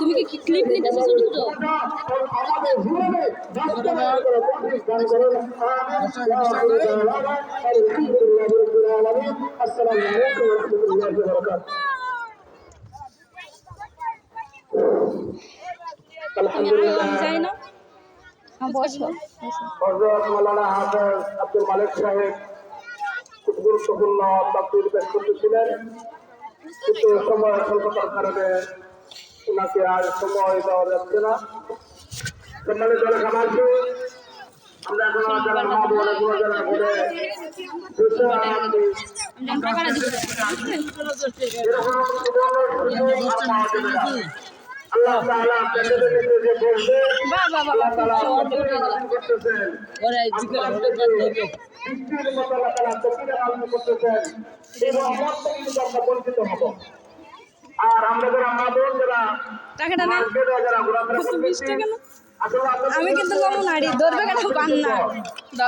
তুমি কি ক্লিপ নিতেছো ছোট আসসালামু আলাইকুম ওয়া রাহমাতুল্লাহি ওয়া বারাকাতুহু। আলহামদুলিল্লাহ। যাই না? হ্যাঁ, আব্দুল মালিক সাহেব খুব গুরুত্বপূর্ণ তাকবির পেশ করতেছিলেন। কিন্তু সময় স্বল্পতার কারণে ওনাকে আর সময় দেওয়া যাচ্ছে না। সম্মানিত এলাকাবাসী আমরা এখন যারা মা কোনো যারা দিব এরকম কোনো সুযোগ আর পাওয়া যাবে না। আর আমরা যারা মা বোন যারা টাকাটা আমি কিন্তু কমন নাড়ি ধরবে কেন? পান না আমরা